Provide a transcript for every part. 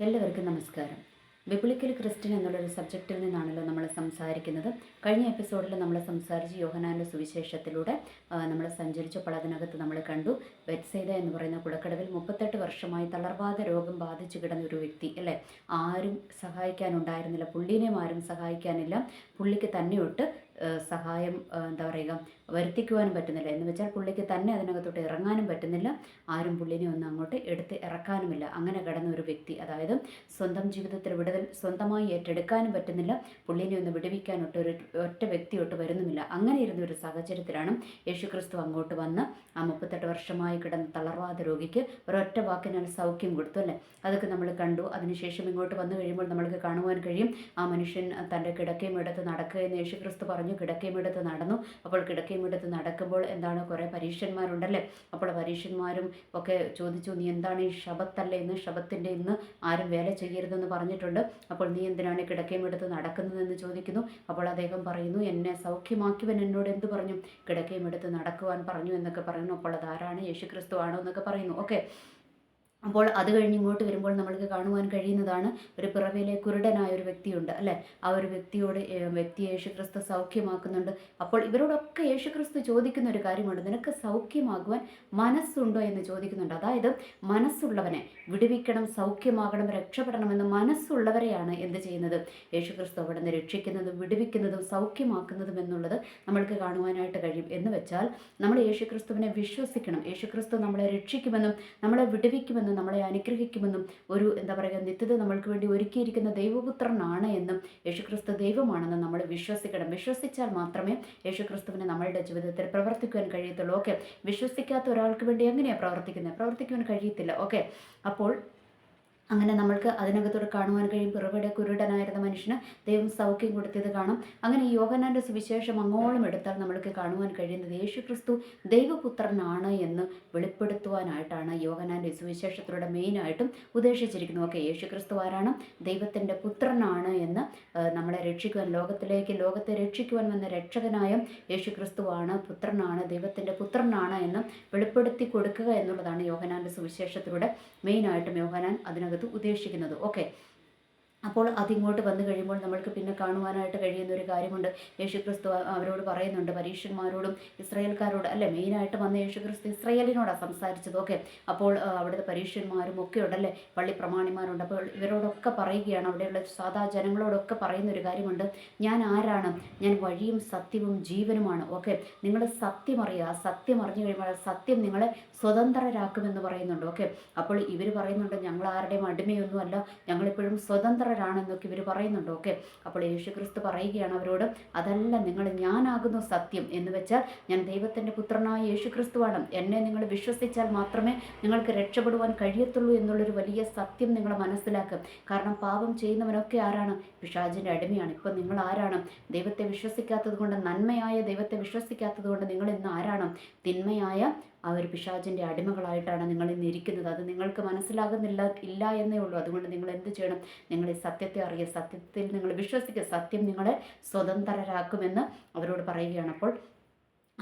എല്ലാവർക്കും നമസ്കാരം. Biblical Christian എന്നുള്ളൊരു സബ്ജക്റ്റിൽ നിന്നാണല്ലോ നമ്മൾ സംസാരിക്കുന്നത്. കഴിഞ്ഞ എപ്പിസോഡിൽ നമ്മൾ സംസാരിച്ച് യോഹനാന്റെ സുവിശേഷത്തിലൂടെ നമ്മൾ സഞ്ചരിച്ചപ്പോൾ അതിനകത്ത് നമ്മൾ കണ്ടു. വെറ്റ്സൈദ എന്ന് പറയുന്ന കുടക്കടവിൽ മുപ്പത്തെട്ട് വർഷമായി തളർവാദ രോഗം ബാധിച്ചു കിടന്ന ഒരു വ്യക്തി അല്ലേ? ആരും സഹായിക്കാനുണ്ടായിരുന്നില്ല. പുള്ളീനെയും ആരും സഹായിക്കാനില്ല. പുള്ളിക്ക് തന്നെയൊട്ട് സഹായം എന്താ പറയുക വരുത്തിക്കുവാനും പറ്റുന്നില്ല. എന്ന് വെച്ചാൽ പുള്ളിക്ക് തന്നെ അതിനകത്തോട്ട് ഇറങ്ങാനും പറ്റുന്നില്ല. ആരും പുള്ളിനെ ഒന്ന് അങ്ങോട്ട് എടുത്ത് ഇറക്കാനുമില്ല. അങ്ങനെ കിടന്ന ഒരു വ്യക്തി അതായത് സ്വന്തം ജീവിതത്തിൽ വിടുതൽ സ്വന്തമായി ഏറ്റെടുക്കാനും പറ്റുന്നില്ല. പുള്ളിനെ ഒന്ന് വിടുവിക്കാനൊട്ട് ഒരു ഒറ്റ വ്യക്തിയൊട്ട് വരുന്നുമില്ല. അങ്ങനെ ഇരുന്ന ഒരു സാഹചര്യത്തിലാണ് യേശുക്രിസ്തു അങ്ങോട്ട് വന്ന് ആ മുപ്പത്തെട്ട് വർഷമായി കിടന്ന തളർവാദ രോഗിക്ക് ഒരൊറ്റ വാക്കിനാൽ സൗഖ്യം കൊടുത്തു അല്ലേ? അതൊക്കെ നമ്മൾ കണ്ടു. അതിനുശേഷം ഇങ്ങോട്ട് വന്നു കഴിയുമ്പോൾ നമ്മൾക്ക് കാണുവാൻ കഴിയും. ആ മനുഷ്യൻ തന്റെ കിടക്കയും എടുത്ത് നടക്കുക എന്ന് യേശുക്രിസ്തു പറഞ്ഞു കിടക്കയും എടുത്ത് നടന്നു. അപ്പോൾ കിടക്കയും എടുത്ത് നടക്കുമ്പോൾ എന്താണ് കുറേ പരീക്ഷന്മാരുണ്ടല്ലേ? അപ്പോൾ പരീക്ഷന്മാരും ഒക്കെ ചോദിച്ചു നീ എന്താണ് ഈ ശബത്തല്ലേ ഇന്ന്? ശബത്തിന്റെ ഇന്ന് ആരും വേല ചെയ്യരുതെന്ന് പറഞ്ഞിട്ടുണ്ട്. അപ്പോൾ നീ എന്തിനാണ് ഈ കിടക്കയും നടക്കുന്നതെന്ന് ചോദിക്കുന്നു? അപ്പോൾ അദ്ദേഹം പറയുന്നു എന്നെ സൗഖ്യമാക്കിയവൻ എന്നോട് എന്ത് പറഞ്ഞു? കിടക്കയും എടുത്ത് നടക്കുവാൻ പറഞ്ഞു എന്നൊക്കെ പറയുന്നു. അപ്പോൾ അതാരാണ്? യേശുക്രിസ്തു ആണോ എന്നൊക്കെ പറയുന്നു. ഓക്കെ. അപ്പോൾ അത് കഴിഞ്ഞ് ഇങ്ങോട്ട് വരുമ്പോൾ നമ്മൾക്ക് കാണുവാൻ കഴിയുന്നതാണ് ഒരു പിറവിയിലെ കുരുടനായ ഒരു വ്യക്തിയുണ്ട് അല്ലേ? ആ ഒരു വ്യക്തിയോട് വ്യക്തിയെ വ്യക്തി യേശുക്രിസ്തു സൗഖ്യമാക്കുന്നുണ്ട്. അപ്പോൾ ഇവരോടൊക്കെ യേശുക്രിസ്തു ചോദിക്കുന്ന ഒരു കാര്യമുണ്ട്. നിനക്ക് സൗഖ്യമാകുവാൻ മനസ്സുണ്ടോ എന്ന് ചോദിക്കുന്നുണ്ട്. അതായത് മനസ്സുള്ളവനെ വിടുവിക്കണം സൗഖ്യമാകണം രക്ഷപ്പെടണമെന്ന് മനസ്സുള്ളവരെയാണ് എന്ത് ചെയ്യുന്നത്? യേശുക്രിസ്തു അവിടെ നിന്ന് രക്ഷിക്കുന്നതും വിടുവിക്കുന്നതും സൗഖ്യമാക്കുന്നതും എന്നുള്ളത് നമ്മൾക്ക് കാണുവാനായിട്ട് കഴിയും. എന്ന് വെച്ചാൽ നമ്മൾ യേശുക്രിസ്തുവിനെ വിശ്വസിക്കണം. യേശുക്രിസ്തു നമ്മളെ രക്ഷിക്കുമെന്നും നമ്മളെ വിടുവിക്കുമെന്നും നമ്മളെ അനുഗ്രഹിക്കുമെന്നും ഒരു എന്താ പറയുക നിത്യത നമ്മൾക്ക് വേണ്ടി ഒരുക്കിയിരിക്കുന്ന ദൈവപുത്രനാണ് എന്നും യേശുക്രിസ്തു ദൈവമാണെന്നും നമ്മൾ വിശ്വസിക്കണം. വിശ്വസിച്ചാൽ മാത്രമേ യേശുക്രിസ്തുവിനെ നമ്മളുടെ ജീവിതത്തിൽ പ്രവർത്തിക്കുവാൻ കഴിയത്തുള്ളൂ. ഓക്കെ? വിശ്വസിക്കാത്ത ഒരാൾക്ക് വേണ്ടി എങ്ങനെയാണ് പ്രവർത്തിക്കുന്നത്? പ്രവർത്തിക്കുവാൻ കഴിയത്തില്ല. ഓക്കെ? അപ്പോൾ അങ്ങനെ നമ്മൾക്ക് അതിനകത്തോട് കാണുവാൻ കഴിയും. പിറവിടെ കുരുടനായിരുന്ന മനുഷ്യന് ദൈവം സൗഖ്യം കൊടുത്തത് കാണും. അങ്ങനെ യോഹനാന്റെ സുവിശേഷം അങ്ങോളം എടുത്താൽ നമ്മൾക്ക് കാണുവാൻ കഴിയുന്നത് യേശു ക്രിസ്തു ദൈവപുത്രനാണ് എന്ന് വെളിപ്പെടുത്തുവാനായിട്ടാണ് യോഹനാന്റെ സുവിശേഷത്തിലൂടെ മെയിനായിട്ടും ഉദ്ദേശിച്ചിരിക്കുന്നത്. ഓക്കെ യേശു ക്രിസ്തു ആരാണ്? ദൈവത്തിന്റെ പുത്രനാണ് എന്ന് നമ്മളെ രക്ഷിക്കുവാൻ ലോകത്തിലേക്ക് ലോകത്തെ രക്ഷിക്കുവാൻ വന്ന രക്ഷകനായ യേശു ക്രിസ്തുവാണ് പുത്രനാണ് ദൈവത്തിന്റെ പുത്രനാണ് എന്ന് വെളിപ്പെടുത്തി കൊടുക്കുക എന്നുള്ളതാണ് യോഹനാന്റെ സുവിശേഷത്തിലൂടെ മെയിനായിട്ടും യോഹനാൻ അതിനകത്ത് ഉദ്ദേശിക്കുന്നത്. ഓക്കെ അപ്പോൾ അതിങ്ങോട്ട് വന്നു കഴിയുമ്പോൾ നമ്മൾക്ക് പിന്നെ കാണുവാനായിട്ട് കഴിയുന്ന ഒരു കാര്യമുണ്ട്. യേശുക്രിസ്തു അവരോട് പറയുന്നുണ്ട് പരീക്ഷന്മാരോടും ഇസ്രയേൽക്കാരോട് അല്ലേ മെയിനായിട്ട് വന്ന യേശുക്രിസ്തു ഇസ്രയേലിനോടാണ് സംസാരിച്ചത്. ഓക്കെ. അപ്പോൾ അവിടുത്തെ പരീക്ഷന്മാരും ഒക്കെ ഉണ്ടല്ലേ പള്ളി പ്രമാണിമാരുണ്ട്. അപ്പോൾ ഇവരോടൊക്കെ പറയുകയാണ് അവിടെയുള്ള സാധാ ജനങ്ങളോടൊക്കെ പറയുന്ന ഒരു കാര്യമുണ്ട്. ഞാൻ ആരാണ്? ഞാൻ വഴിയും സത്യവും ജീവനുമാണ്. ഓക്കെ. നിങ്ങൾ സത്യം അറിയുക. സത്യം അറിഞ്ഞു കഴിയുമ്പോൾ സത്യം നിങ്ങളെ സ്വതന്ത്രരാക്കുമെന്ന് പറയുന്നുണ്ട്. ഓക്കെ. അപ്പോൾ ഇവർ പറയുന്നുണ്ട് ഞങ്ങൾ ആരുടെയും അടിമയൊന്നുമല്ല. ഞങ്ങളിപ്പോഴും സ്വതന്ത്രരാണെന്നൊക്കെ ഇവർ പറയുന്നുണ്ട് ഓക്കെ അപ്പോൾ യേശു ക്രിസ്തു പറയുകയാണ് അവരോട് അതല്ല നിങ്ങൾ ഞാനാകുന്നു സത്യം എന്ന് വെച്ചാൽ ഞാൻ ദൈവത്തിന്റെ പുത്രനായ യേശു ക്രിസ്തുവാണ് എന്നെ നിങ്ങൾ വിശ്വസിച്ചാൽ മാത്രമേ നിങ്ങൾക്ക് രക്ഷപ്പെടുവാൻ കഴിയത്തുള്ളൂ എന്നുള്ളൊരു വലിയ സത്യം നിങ്ങൾ മനസ്സിലാക്കും. കാരണം പാപം ചെയ്യുന്നവനൊക്കെ ആരാണ്? പിശാചിന്റെ അടിമയാണ്. ഇപ്പം നിങ്ങൾ ആരാണ്? ദൈവത്തെ വിശ്വസിക്കാത്തത് കൊണ്ട് നന്മയായ ദൈവത്തെ വിശ്വസിക്കാത്തത് കൊണ്ട് നിങ്ങൾ ഇന്ന് ആരാണ്? തിന്മയായ ആ ഒരു പിശാചിന്റെ അടിമകളായിട്ടാണ് നിങ്ങൾ ഇന്ന് ഇരിക്കുന്നത്. അത് നിങ്ങൾക്ക് മനസ്സിലാകുന്നില്ല ഇല്ല എന്നേ ഉള്ളൂ. അതുകൊണ്ട് നിങ്ങൾ എന്ത് ചെയ്യണം? നിങ്ങൾ ഈ സത്യത്തെ അറിയുക. സത്യത്തിൽ നിങ്ങൾ വിശ്വസിക്കുക. സത്യം നിങ്ങളെ സ്വതന്ത്രരാക്കുമെന്ന് അവരോട് പറയുകയാണ്. അപ്പോൾ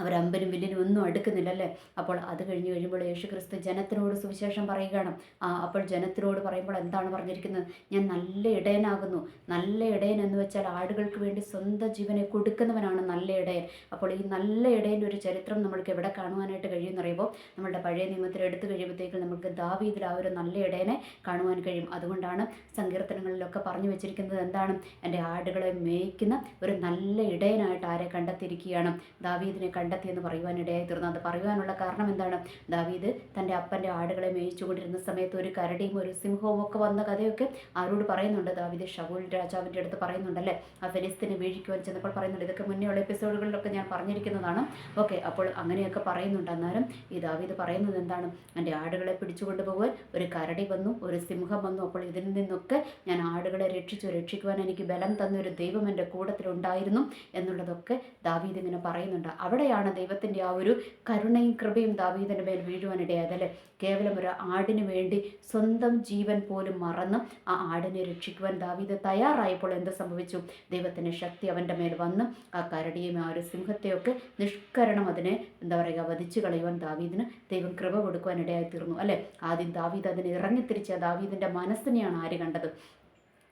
അവർ അമ്പനും വില്ലിനും ഒന്നും അടുക്കുന്നില്ല അല്ലേ അപ്പോൾ അത് കഴിഞ്ഞ് കഴിയുമ്പോൾ യേശു ക്രിസ്തു ജനത്തിനോട് സുവിശേഷം പറയുകയാണ്. ആ അപ്പോൾ ജനത്തിനോട് പറയുമ്പോൾ എന്താണ് പറഞ്ഞിരിക്കുന്നത്? ഞാൻ നല്ല ഇടയനാകുന്നു. നല്ല ഇടയൻ എന്ന് വെച്ചാൽ ആടുകൾക്ക് വേണ്ടി സ്വന്തം ജീവനെ കൊടുക്കുന്നവനാണ് നല്ല ഇടയൻ. അപ്പോൾ ഈ നല്ല ഇടയന്റെ ഒരു ചരിത്രം നമ്മൾക്ക് എവിടെ കാണുവാനായിട്ട് കഴിയുമെന്ന് അറിയുമ്പോൾ നമ്മളുടെ പഴയ നിയമത്തിൽ എടുത്തു കഴിയുമ്പോഴത്തേക്കും നമുക്ക് ദാവീദിൽ ആ ഒരു നല്ല ഇടയനെ കാണുവാൻ കഴിയും. അതുകൊണ്ടാണ് സങ്കീർത്തനങ്ങളിലൊക്കെ പറഞ്ഞു വെച്ചിരിക്കുന്നത് എന്താണ്? എന്റെ ആടുകളെ മേയ്ക്കുന്ന ഒരു നല്ല ഇടയനായിട്ട് ആരെ കണ്ടെത്തിയിരിക്കുകയാണ്? ദാവീദിനെ കണ്ടെത്തിയെന്ന് പറയുവാനിടയായി തീർന്നു. അത് പറയുവാനുള്ള കാരണം എന്താണ്? ദാവീദ് തന്റെ അപ്പന്റെ ആടുകളെ മേയിച്ചുകൊണ്ടിരുന്ന സമയത്ത് ഒരു കരടിയും ഒരു സിംഹവും ഒക്കെ വന്ന കഥയൊക്കെ ആരോട് പറയുന്നുണ്ട്? ദാവീദ് ഷവൂൽ രാജാവിന്റെ അടുത്ത് പറയുന്നുണ്ടല്ലേ? ആ ഫെലിസ്തീനെ വീഴിക്കുവാൻ ചെന്നപ്പോൾ പറയുന്നുണ്ട് ഇതൊക്കെ മുന്നേയുള്ള എപ്പിസോഡുകളിലൊക്കെ ഞാൻ പറഞ്ഞിരിക്കുന്നതാണ്. ഓക്കെ അപ്പോൾ അങ്ങനെയൊക്കെ പറയുന്നുണ്ട്. അന്നേരം ഈ ദാവീദ് പറയുന്നത് എന്താണ്? എന്റെ ആടുകളെ പിടിച്ചുകൊണ്ട് പോകുവാൻ ഒരു കരടി വന്നു ഒരു സിംഹം വന്നു. അപ്പോൾ ഇതിൽ നിന്നൊക്കെ ഞാൻ ആടുകളെ രക്ഷിച്ചു. രക്ഷിക്കുവാൻ എനിക്ക് ബലം തന്നൊരു ദൈവം എന്റെ കൂടത്തിലുണ്ടായിരുന്നു എന്നുള്ളതൊക്കെ ദാവീദ് ഇങ്ങനെ പറയുന്നുണ്ട്. അവിടെയാണ് അവിടെയാണ് ദൈവത്തിന്റെ ആ ഒരു കരുണയും കൃപയും ദാവീദിന്റെ മേൽ വീഴുവാനിടയായത് അല്ലേ? കേവലം ഒരു ആടിന് വേണ്ടി സ്വന്തം ജീവൻ പോലും മറന്ന് ആ ആടിനെ രക്ഷിക്കുവാൻ ദാവീദ് തയ്യാറായപ്പോൾ എന്ത് സംഭവിച്ചു? ദൈവത്തിന്റെ ശക്തി അവന്റെ മേൽ വന്ന് ആ കരടിയും ആ ഒരു സിംഹത്തെയൊക്കെ നിഷ്കരണം അതിനെ എന്താ പറയുക വധിച്ചു കളയുവാൻ ദാവീദിന് ദൈവം കൃപ കൊടുക്കുവാനിടയായി തീർന്നു അല്ലേ? ആദ്യം ദാവീദ് അതിനെ ഇറങ്ങിത്തിരിച്ച ദാവീദിന്റെ മനസ്സിനെയാണ് ആര് കണ്ടത്?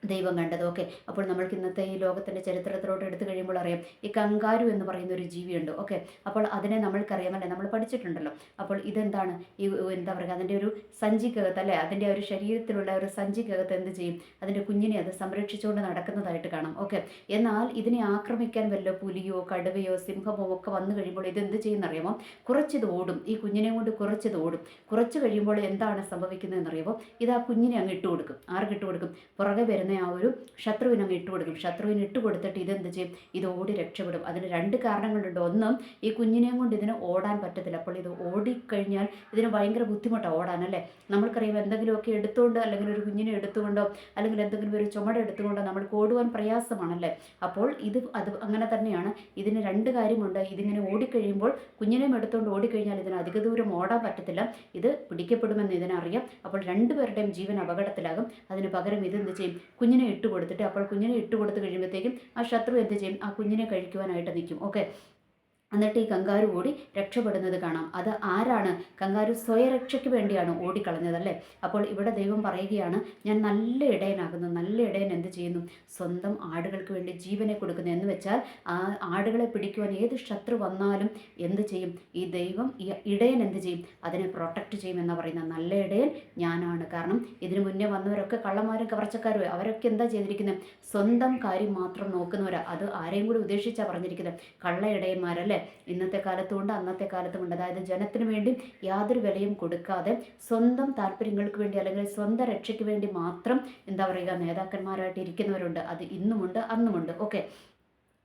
ദൈവം കണ്ടത്. ഓക്കെ. അപ്പോൾ നമ്മൾക്ക് ഇന്നത്തെ ഈ ലോകത്തിന്റെ ചരിത്രത്തിലോട്ട് എടുത്തു കഴിയുമ്പോൾ അറിയാം ഈ കങ്കാരു എന്ന് പറയുന്ന ഒരു ജീവിയുണ്ട്. ഓക്കെ. അപ്പോൾ അതിനെ നമ്മൾക്കറിയാമല്ലേ നമ്മൾ പഠിച്ചിട്ടുണ്ടല്ലോ. അപ്പോൾ ഇതെന്താണ്? ഈ എന്താ പറയുക അതിന്റെ ഒരു സഞ്ചിക്കകത്ത് അല്ലേ? അതിന്റെ ഒരു ശരീരത്തിലുള്ള ഒരു സഞ്ചിക്കകത്ത് എന്ത് ചെയ്യും? അതിന്റെ കുഞ്ഞിനെ അത് സംരക്ഷിച്ചുകൊണ്ട് നടക്കുന്നതായിട്ട് കാണാം. ഓക്കെ. എന്നാൽ ഇതിനെ ആക്രമിക്കാൻ വല്ല പുലിയോ കടുവയോ സിംഹമോ ഒക്കെ വന്നു കഴിയുമ്പോൾ ഇതെന്ത് ചെയ്യുന്നറിയാമോ? കുറച്ചിത് ഓടും. ഈ കുഞ്ഞിനെ കൊണ്ട് കുറച്ചത് ഓടും. കുറച്ച് കഴിയുമ്പോൾ എന്താണ് സംഭവിക്കുന്നതെന്ന് അറിയുമ്പോൾ ഇത് ആ കുഞ്ഞിനെ അങ്ങ് ഇട്ട് കൊടുക്കും ഇട്ട് കൊടുക്കും പുറകെ വരുന്ന ആ ഒരു ശത്രുവിന് അങ്ങ് ഇട്ട് കൊടുക്കും. ശത്രുവിന് ഇട്ട് കൊടുത്തിട്ട് ഇതെന്ത് ചെയ്യും? ഇത് ഓടി രക്ഷപ്പെടും. അതിന് രണ്ട് കാരണങ്ങളുണ്ട്. ഒന്ന് ഈ കുഞ്ഞിനെയും കൊണ്ട് ഇതിന് ഓടാൻ പറ്റത്തില്ല. അപ്പോൾ ഇത് ഓടിക്കഴിഞ്ഞാൽ ഇതിന് ഭയങ്കര ബുദ്ധിമുട്ടാണ് ഓടാൻ അല്ലേ? നമ്മൾക്കറിയാം എന്തെങ്കിലുമൊക്കെ എടുത്തുകൊണ്ട് അല്ലെങ്കിൽ ഒരു കുഞ്ഞിനെ എടുത്തുകൊണ്ടോ അല്ലെങ്കിൽ എന്തെങ്കിലും ഒരു ചുമട എടുത്തുകൊണ്ടോ നമ്മൾക്ക് ഓടുവാൻ പ്രയാസമാണല്ലേ അപ്പോൾ ഇത് അത് അങ്ങനെ തന്നെയാണ്. ഇതിന് രണ്ട് കാര്യമുണ്ട്. ഇതിങ്ങനെ ഓടിക്കഴിയുമ്പോൾ കുഞ്ഞിനെയും എടുത്തുകൊണ്ട് ഓടിക്കഴിഞ്ഞാൽ ഇതിന് അധിക ദൂരം ഓടാൻ പറ്റത്തില്ല. ഇത് പിടിക്കപ്പെടുമെന്ന് ഇതിനറിയാം. അപ്പോൾ രണ്ടുപേരുടെയും ജീവൻ അപകടത്തിലാകും. അതിന് പകരം ഇത് എന്ത് ചെയ്യും? കുഞ്ഞിനെ ഇട്ട് കൊടുത്തിട്ട് അപ്പോൾ കുഞ്ഞിനെ ഇട്ട് കൊടുത്ത് കഴിയുമ്പോഴത്തേക്കും ആ ശത്രു എന്ത് ചെയ്യും? ആ കുഞ്ഞിനെ കഴിക്കുവാനായിട്ട് നിൽക്കും. ഓക്കെ എന്നിട്ട് ഈ കങ്കാരു ഓടി രക്ഷപ്പെടുന്നത് കാണാം. അത് ആരാണ്? കങ്കാരു സ്വയരക്ഷയ്ക്ക് വേണ്ടിയാണ് ഓടിക്കളഞ്ഞതല്ലേ അപ്പോൾ ഇവിടെ ദൈവം പറയുകയാണ് ഞാൻ നല്ല ഇടയനാകുന്നു നല്ല ഇടയൻ എന്ത് ചെയ്യുന്നു? സ്വന്തം ആടുകൾക്ക് വേണ്ടി ജീവനെ കൊടുക്കുന്നു. എന്ന് വെച്ചാൽ ആ ആടുകളെ പിടിക്കുവാൻ ഏത് ശത്രു വന്നാലും എന്ത് ചെയ്യും? ഈ ദൈവം ഈ ഇടയൻ എന്ത് ചെയ്യും? അതിനെ പ്രൊട്ടക്റ്റ് ചെയ്യുമെന്നാണ് പറയുന്നത്. നല്ല ഇടയൻ ഞാനാണ്. കാരണം ഇതിനു മുന്നേ വന്നവരൊക്കെ കള്ളന്മാരും കവർച്ചക്കാരും അവരൊക്കെ എന്താ ചെയ്തിരിക്കുന്നത് സ്വന്തം കാര്യം മാത്രം നോക്കുന്നവരാ. അത് ആരെയും കൂടി ഉദ്ദേശിച്ചാണ് പറഞ്ഞിരിക്കുന്നത് കള്ള ഇടയന്മാരല്ലേ? ഇന്നത്തെ കാലത്തുമുണ്ട് അന്നത്തെ കാലത്തുമുണ്ട് അതായത് ജനത്തിന് വേണ്ടി യാതൊരു വിലയും കൊടുക്കാതെ സ്വന്തം താല്പര്യങ്ങൾക്ക് വേണ്ടി അല്ലെങ്കിൽ സ്വന്തം രക്ഷയ്ക്ക് വേണ്ടി മാത്രം എന്താ പറയുക നേതാക്കന്മാരായിട്ട് ഇരിക്കുന്നവരുണ്ട്. അത് ഇന്നുമുണ്ട് അന്നുമുണ്ട്. ഓക്കെ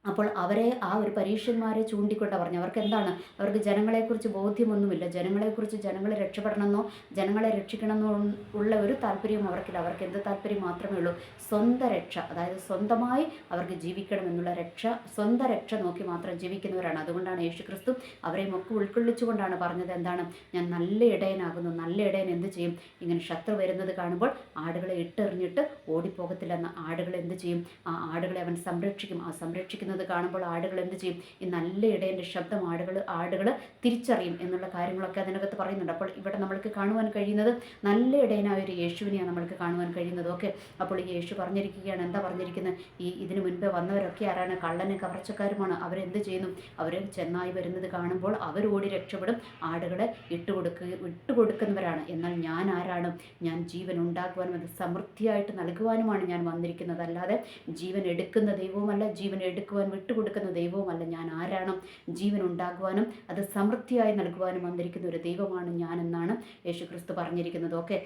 അപ്പോൾ അവരെ ആ ഒരു പരീക്ഷന്മാരെ ചൂണ്ടിക്കൊണ്ട് പറഞ്ഞു അവർക്ക് എന്താണ് അവർക്ക് ജനങ്ങളെക്കുറിച്ച് ബോധ്യമൊന്നുമില്ല. ജനങ്ങളെക്കുറിച്ച് ജനങ്ങളെ രക്ഷപ്പെടണമെന്നോ ജനങ്ങളെ രക്ഷിക്കണമെന്നോ ഉള്ള ഒരു താല്പര്യവും അവർക്കില്ല. അവർക്ക് എന്ത് താല്പര്യം മാത്രമേ ഉള്ളൂ? സ്വന്തം രക്ഷ. അതായത് സ്വന്തമായി അവർക്ക് ജീവിക്കണം എന്നുള്ള രക്ഷ സ്വന്തം രക്ഷ നോക്കി മാത്രം ജീവിക്കുന്നവരാണ്. അതുകൊണ്ടാണ് യേശുക്രിസ്തു അവരെയും ഒക്കെ ഉൾക്കൊള്ളിച്ചുകൊണ്ടാണ് പറഞ്ഞത് എന്താണ്? ഞാൻ നല്ല ഇടയനാകുന്നു നല്ല ഇടയൻ എന്ത് ചെയ്യും? ഇങ്ങനെ ശത്രു വരുന്നത് കാണുമ്പോൾ ആടുകളെ ഇട്ടെറിഞ്ഞിട്ട് ഓടിപ്പോകത്തില്ലെന്ന് ആടുകൾ എന്ത് ചെയ്യും? ആ ആടുകളെ അവൻ സംരക്ഷിക്കും. ആ സംരക്ഷിക്കുന്ന ചെയ്യുന്നത് കാണുമ്പോൾ ആടുകൾ എന്ത് ചെയ്യും? ഈ നല്ല ഇടയന്റെ ശബ്ദം ആടുകൾ ആടുകൾ തിരിച്ചറിയും എന്നുള്ള കാര്യങ്ങളൊക്കെ അതിനകത്ത് പറയുന്നുണ്ട്. അപ്പോൾ ഇവിടെ നമ്മൾക്ക് കാണുവാൻ കഴിയുന്നത് നല്ല ഇടയനായ ഒരു യേശുവിനെയാണ് നമ്മൾക്ക് കാണുവാൻ കഴിയുന്നത്. ഓക്കെ. അപ്പോൾ ഈ യേശു പറഞ്ഞിരിക്കുകയാണ്. എന്താ പറഞ്ഞിരിക്കുന്നത്? ഈ ഇതിനു മുൻപേ വന്നവരൊക്കെ ആരാണ്? കള്ളനും കവർച്ചക്കാരുമാണ്. അവരെന്ത് ചെയ്യുന്നു? അവർ ചെന്നായി വരുന്നത് കാണുമ്പോൾ അവരോടി രക്ഷപ്പെടും. ആടുകളെ ഇട്ടുകൊടുക്കുക ഇട്ടുകൊടുക്കുന്നവരാണ് എന്നാൽ ഞാൻ ആരാണ്? ഞാൻ ജീവൻ ഉണ്ടാക്കുവാനും അത് സമൃദ്ധിയായിട്ട് നൽകുവാനുമാണ് ഞാൻ വന്നിരിക്കുന്നത്. അല്ലാതെ ജീവൻ എടുക്കുന്ന ദൈവവുമല്ല. ജീവൻ എടുക്കുവാൻ ജീവൻ വിട്ടുകൊടുക്കുന്ന ദൈവവുമല്ല ഞാൻ. ആരാണ് ജീവൻ ഉണ്ടാകുവാനും അത് സമൃദ്ധിയായി നൽകുവാനും വന്നിരിക്കുന്ന ഒരു ദൈവമാണ് ഞാനെന്നാണ് യേശു ക്രിസ്തു പറഞ്ഞിരിക്കുന്നത്. ഓക്കെ.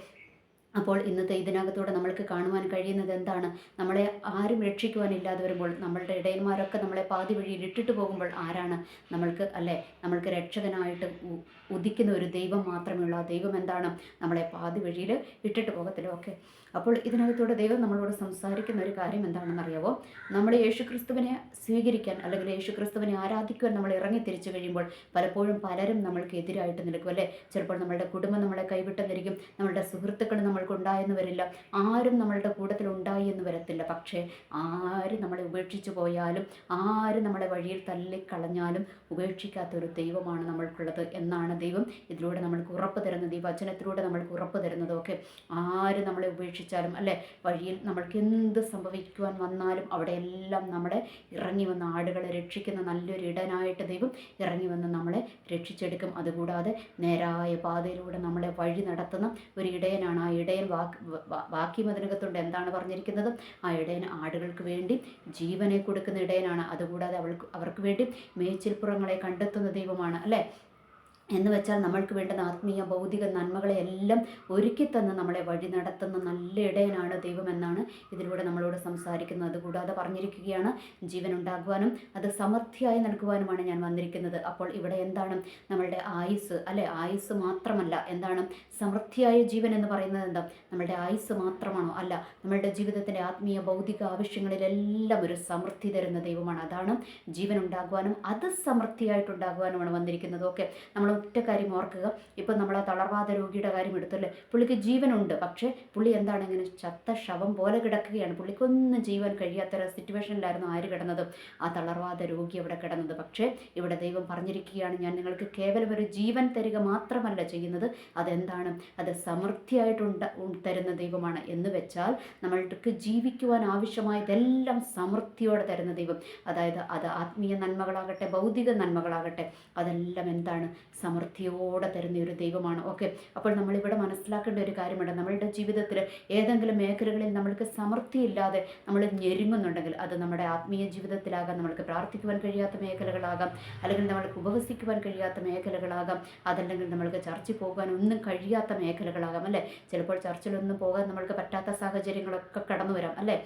അപ്പോൾ ഇന്നത്തെ ഇതിനകത്തൂടെ നമ്മൾക്ക് കാണുവാൻ കഴിയുന്നത് എന്താണ്? നമ്മളെ ആരും രക്ഷിക്കുവാനില്ലാതെ വരുമ്പോൾ നമ്മളുടെ ഇടയന്മാരൊക്കെ നമ്മളെ പാതി വഴിയിൽ ഇട്ടിട്ട് പോകുമ്പോൾ ആരാണ് നമ്മൾക്ക് അല്ലെ? നമ്മൾക്ക് രക്ഷകനായിട്ട് ഉദിക്കുന്ന ഒരു ദൈവം മാത്രമേ ഉള്ളൂ ആ ദൈവം എന്താണ്? നമ്മളെ പാതി വഴിയിൽ ഇട്ടിട്ട് പോകത്തില്ല. ഓക്കെ. അപ്പോൾ ഇതിനകത്തൂടെ ദൈവം നമ്മളോട് സംസാരിക്കുന്ന ഒരു കാര്യം എന്താണെന്ന് അറിയാവോ? നമ്മൾ യേശുക്രിസ്തുവിനെ സ്വീകരിക്കാൻ അല്ലെങ്കിൽ യേശുക്രിസ്തുവിനെ ആരാധിക്കുവാൻ നമ്മൾ ഇറങ്ങി തിരിച്ചു കഴിയുമ്പോൾ പലപ്പോഴും പലരും നമ്മൾക്ക് എതിരായിട്ട് നിൽക്കും അല്ലേ? ചിലപ്പോൾ നമ്മളുടെ കുടുംബം നമ്മളെ കൈവിട്ടെന്നിരിക്കും. നമ്മളുടെ സുഹൃത്തുക്കൾ നമ്മൾക്ക് ഉണ്ടായെന്ന് വരില്ല. ആരും നമ്മളുടെ കൂട്ടത്തിൽ ഉണ്ടായി എന്ന് വരത്തില്ല. പക്ഷേ ആര് നമ്മളെ ഉപേക്ഷിച്ചു പോയാലും ആര് നമ്മളെ വഴിയിൽ തള്ളിക്കളഞ്ഞാലും ഉപേക്ഷിക്കാത്ത ഒരു ദൈവമാണ് നമ്മൾക്കുള്ളത് എന്നാണ് ദൈവം ഇതിലൂടെ നമ്മൾക്ക് ഉറപ്പ് തരുന്നത്. ഈ വചനത്തിലൂടെ നമ്മൾക്ക് ഉറപ്പ് തരുന്നതൊക്കെ ആര് നമ്മളെ ഉപേക്ഷിച്ചാലും അല്ലേ? വഴിയിൽ നമ്മൾക്ക് എന്ത് സംഭവിക്കുവാൻ വന്നാലും അവിടെയെല്ലാം നമ്മളെ ഇറങ്ങി വന്ന ആടുകളെ രക്ഷിക്കുന്ന നല്ലൊരു ഇടനായിട്ട് ദൈവം ഇറങ്ങി വന്ന് നമ്മളെ രക്ഷിച്ചെടുക്കും. അതുകൂടാതെ നേരായ പാതയിലൂടെ നമ്മളെ വഴി നടത്തുന്ന ഒരു ഇടയനാണ്. ആ ഇടയൻ വാക്ക് വാക്യം അതിനകത്തുണ്ട്. എന്താണ് പറഞ്ഞിരിക്കുന്നത്? ആ ഇടയൻ ആടുകൾക്ക് വേണ്ടി ജീവനെ കൊടുക്കുന്ന ഇടയനാണ്. അതുകൂടാതെ അവൾക്ക് അവർക്ക് വേണ്ടി മേച്ചിൽപ്പുറങ്ങളെ കണ്ടെത്തുന്ന ദൈവമാണ് അല്ലേ? എന്ന് വെച്ചാൽ നമ്മൾക്ക് വേണ്ടുന്ന ആത്മീയ ഭൗതിക നന്മകളെയെല്ലാം ഒരുക്കി തന്ന് നമ്മളെ വഴി നടത്തുന്ന നല്ല ഇടയനാണ് ദൈവമെന്നാണ് ഇതിലൂടെ നമ്മളോട് സംസാരിക്കുന്നത്. അതുകൂടാതെ പറഞ്ഞിരിക്കുകയാണ് ജീവൻ ഉണ്ടാകുവാനും അത് സമൃദ്ധിയായി നൽകുവാനുമാണ് ഞാൻ വന്നിരിക്കുന്നത്. അപ്പോൾ ഇവിടെ എന്താണ് നമ്മളുടെ ആയുസ് അല്ലെ ആയുസ് മാത്രമല്ല എന്താണ് സമൃദ്ധിയായ ജീവൻ എന്ന് പറയുന്നത് എന്താ? നമ്മളുടെ ആയുസ് മാത്രമാണോ? അല്ല നമ്മളുടെ ജീവിതത്തിന്റെ ആത്മീയ ഭൗതിക ആവശ്യങ്ങളിലെല്ലാം ഒരു സമൃദ്ധി തരുന്ന ദൈവമാണ്. അതാണ് ജീവൻ ഉണ്ടാകുവാനും അത് സമൃദ്ധിയായിട്ടുണ്ടാകുവാനുമാണ് വന്നിരിക്കുന്നത്. ഓക്കെ നമ്മൾ ഒറ്റ കാര്യം ഓർക്കുക. ഇപ്പം നമ്മൾ ആ തളർവാദ രോഗിയുടെ കാര്യം എടുത്തല്ലേ? പുള്ളിക്ക് ജീവനുണ്ട്. പക്ഷേ പുള്ളി എന്താണ് ഇങ്ങനെ ചത്ത ശവം പോലെ കിടക്കുകയാണ്. പുള്ളിക്കൊന്നും ജീവൻ കഴിയാത്ത സിറ്റുവേഷനിലായിരുന്നു ആര് കിടന്നത്? ആ തളർവാദ രോഗി അവിടെ കിടന്നത്. പക്ഷേ ഇവിടെ ദൈവം പറഞ്ഞിരിക്കുകയാണ് ഞാൻ നിങ്ങൾക്ക് കേവലം ഒരു ജീവൻ തരിക മാത്രമല്ല ചെയ്യുന്നത്. അതെന്താണ്? അത് സമൃദ്ധിയായിട്ടുണ്ട് തരുന്ന ദൈവമാണ്. എന്ന് വെച്ചാൽ നമ്മൾക്ക് ജീവിക്കുവാൻ ആവശ്യമായതെല്ലാം സമൃദ്ധിയോടെ തരുന്ന ദൈവം. അതായത് അത് ആത്മീയ നന്മകളാകട്ടെ ഭൗതിക നന്മകളാകട്ടെ അതെല്ലാം എന്താണ്? സമൃദ്ധിയോടെ തരുന്ന ഒരു ദൈവമാണ്. ഓക്കെ അപ്പോൾ നമ്മളിവിടെ മനസ്സിലാക്കേണ്ട ഒരു കാര്യമുണ്ട്. നമ്മളുടെ ജീവിതത്തിൽ ഏതെങ്കിലും മേഖലകളിൽ നമ്മൾക്ക് സമൃദ്ധി ഇല്ലാതെ നമ്മൾ ഞെരുങ്ങുന്നുണ്ടെങ്കിൽ അത് നമ്മുടെ ആത്മീയ ജീവിതത്തിലാകാം നമ്മൾക്ക് പ്രാർത്ഥിക്കുവാൻ കഴിയാത്ത മേഖലകളാകാം അല്ലെങ്കിൽ നമ്മൾക്ക് ഉപവസിക്കുവാൻ കഴിയാത്ത മേഖലകളാകാം അതല്ലെങ്കിൽ നമ്മൾക്ക് ചർച്ചിൽ പോകാൻ ഒന്നും കഴിയാത്ത മേഖലകളാകാം അല്ലേ? ചിലപ്പോൾ ചർച്ചിലൊന്നും പോകാൻ നമ്മൾക്ക് പറ്റാത്ത സാഹചര്യങ്ങളൊക്കെ കടന്നു വരാം അല്ലേ?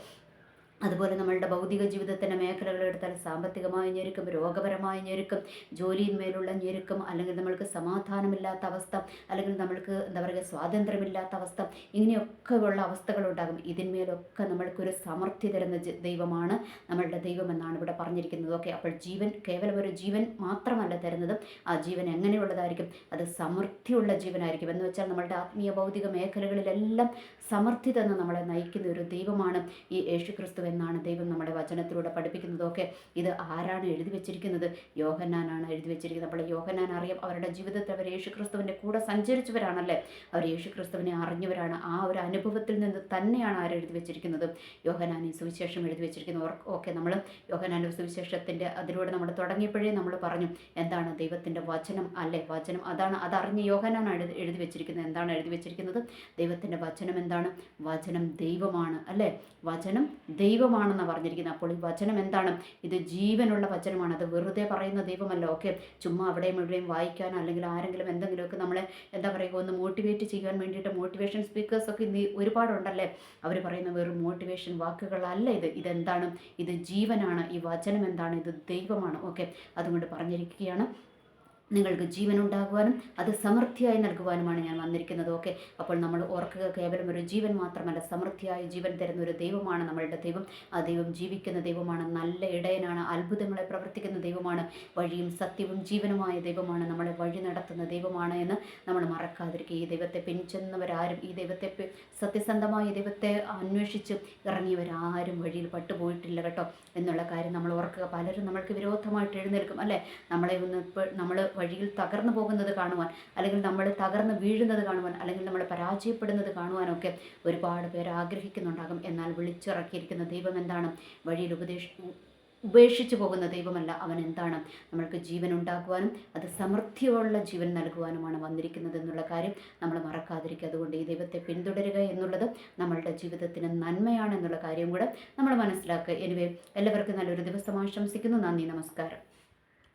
അതുപോലെ നമ്മളുടെ ഭൗതിക ജീവിതത്തിന്റെ മേഖലകളെടുത്താൽ സാമ്പത്തികമായ ഞെരുക്കം രോഗപരമായ ഞെരുക്കം ജോലിയിന്മേലുള്ള ഞെരുക്കം അല്ലെങ്കിൽ നമ്മൾക്ക് സമാധാനമില്ലാത്ത അവസ്ഥ അല്ലെങ്കിൽ നമ്മൾക്ക് എന്താ പറയുക സ്വാതന്ത്ര്യമില്ലാത്ത അവസ്ഥ ഇങ്ങനെയൊക്കെ ഉള്ള അവസ്ഥകളുണ്ടാകും ഇതിന്മേലൊക്കെ നമ്മൾക്കൊരു സമൃദ്ധി തരുന്ന ദൈവമാണ് നമ്മളുടെ ദൈവമെന്നാണ് ഇവിടെ പറഞ്ഞിരിക്കുന്നത്. ഓക്കെ അപ്പോൾ ജീവൻ കേവലം ഒരു ജീവൻ മാത്രമല്ല തരുന്നത് ആ ജീവൻ എങ്ങനെയുള്ളതായിരിക്കും? അത് സമൃദ്ധിയുള്ള ജീവനായിരിക്കും. എന്ന് വെച്ചാൽ നമ്മളുടെ ആത്മീയ ഭൗതിക മേഖലകളിലെല്ലാം സമൃദ്ധി തന്നെ നമ്മളെ നയിക്കുന്ന ഒരു ദൈവമാണ് ഈ യേശുക്രിസ്തു എന്നാണ് ദൈവം നമ്മുടെ വചനത്തിലൂടെ പഠിപ്പിക്കുന്നതൊക്കെ. ഇത് ആരാണ് എഴുതി വെച്ചിരിക്കുന്നത്? യോഹന്നാനാണ് എഴുതി വെച്ചിരിക്കുന്നത്. അപ്പോൾ യോഹന്നാൻ അറിയാം അവരുടെ ജീവിതത്തിൽ അവർ യേശുക്രിസ്തുവിന്റെ കൂടെ സഞ്ചരിച്ചവരാണല്ലേ? അവർ യേശുക്രിസ്തുവിനെ അറിഞ്ഞവരാണ്. ആ ഒരു അനുഭവത്തിൽ നിന്ന് തന്നെയാണ് ആരെഴുതി വെച്ചിരിക്കുന്നത്? യോഹനാനി സുവിശേഷം എഴുതി വെച്ചിരിക്കുന്നത് ഓക്കെ നമ്മൾ യോഹനാന്റെ സുവിശേഷത്തിന്റെ അതിലൂടെ നമ്മൾ തുടങ്ങിയപ്പോഴേ നമ്മൾ പറഞ്ഞു എന്താണ് ദൈവത്തിന്റെ വചനം അല്ലേ? വചനം അതാണ് അതറിഞ്ഞ് യോഹനാണ് എഴുതി എഴുതി വെച്ചിരിക്കുന്നത്. എന്താണ് എഴുതി വെച്ചിരിക്കുന്നത്? ദൈവത്തിന്റെ വചനം എന്താണ്? വചനം ദൈവമാണ് അല്ലേ? വചനം ദൈവം ദൈവമാണെന്ന് പറഞ്ഞിരിക്കുന്നത്. അപ്പോൾ ഈ വചനം എന്താണ്? ഇത് ജീവനുള്ള വചനമാണ്. അത് വെറുതെ പറയുന്ന ദൈവമല്ല. ഓക്കെ ചുമ്മാ അവിടെയും ഇവിടെയും വായിക്കാനോ അല്ലെങ്കിൽ ആരെങ്കിലും എന്തെങ്കിലുമൊക്കെ നമ്മളെ എന്താ പറയുക ഒന്ന് മോട്ടിവേറ്റ് ചെയ്യാൻ വേണ്ടിയിട്ട് മോട്ടിവേഷൻ സ്പീക്കേഴ്സൊക്കെ ഇന്ന് ഒരുപാടുണ്ടല്ലേ? അവർ പറയുന്ന വെറും മോട്ടിവേഷൻ വാക്കുകളല്ല ഇത്. ഇതെന്താണ്? ഇത് ജീവനാണ്. ഈ വചനം എന്താണ്? ഇത് ദൈവമാണ്. ഓക്കെ അതുകൊണ്ട് പറഞ്ഞിരിക്കുകയാണ്. നിങ്ങൾക്ക് ജീവൻ ഉണ്ടാകുവാനും അത് സമൃദ്ധിയായി നൽകുവാനുമാണ് ഞാൻ വന്നിരിക്കുന്നത്. ഓക്കെ. അപ്പോൾ നമ്മൾ ഓർക്കുക കേവലം ഒരു ജീവൻ മാത്രമല്ല സമൃദ്ധിയായ ജീവൻ തരുന്ന ഒരു ദൈവമാണ് നമ്മളുടെ ദൈവം. ആ ദൈവം ജീവിക്കുന്ന ദൈവമാണ് നല്ല ഇടയനാണ് അത്ഭുതങ്ങളെ പ്രവർത്തിക്കുന്ന ദൈവമാണ് വഴിയും സത്യവും ജീവനുമായ ദൈവമാണ് നമ്മളെ വഴി നടത്തുന്ന ദൈവമാണ് എന്ന് നമ്മൾ മറക്കാതിരിക്കുക. ഈ ദൈവത്തെ പിൻചെന്നവരാരും ഈ ദൈവത്തെ സത്യസന്ധമായ ദൈവത്തെ അന്വേഷിച്ച് ഇറങ്ങിയവരാരും വഴിയിൽ പട്ടുപോയിട്ടില്ല കേട്ടോ. എന്നുള്ള കാര്യം നമ്മൾ ഓർക്കുക. പലരും നമ്മൾക്ക് വിരോധമായിട്ട് എഴുന്നേൽക്കും അല്ലേ? നമ്മളെ ഒന്ന് നമ്മൾ വഴിയിൽ തകർന്നു പോകുന്നത് കാണുവാൻ അല്ലെങ്കിൽ നമ്മൾ തകർന്ന് വീഴുന്നത് കാണുവാൻ അല്ലെങ്കിൽ നമ്മൾ പരാജയപ്പെടുന്നത് കാണുവാനൊക്കെ ഒരുപാട് പേർ ആഗ്രഹിക്കുന്നുണ്ടാകും. എന്നാൽ വിളിച്ചിറക്കിയിരിക്കുന്ന ദൈവം എന്താണ്? വഴിയിൽ ഉപദേശ ഉപേക്ഷിച്ചു പോകുന്ന ദൈവമല്ല. അവൻ എന്താണ്? നമ്മൾക്ക് ജീവൻ ഉണ്ടാക്കുവാനും അത് സമൃദ്ധിയുള്ള ജീവൻ നൽകുവാനുമാണ് വന്നിരിക്കുന്നത് എന്നുള്ള കാര്യം നമ്മൾ മറക്കാതിരിക്കുക. അതുകൊണ്ട് ഈ ദൈവത്തെ പിന്തുടരുക എന്നുള്ളത് നമ്മളുടെ ജീവിതത്തിന് നന്മയാണ് എന്നുള്ള കാര്യം കൂടെ നമ്മൾ മനസ്സിലാക്കുക. എനിവേ എല്ലാവർക്കും നല്ലൊരു ദിവസം ആശംസിക്കുന്നു. നന്ദി നമസ്കാരം.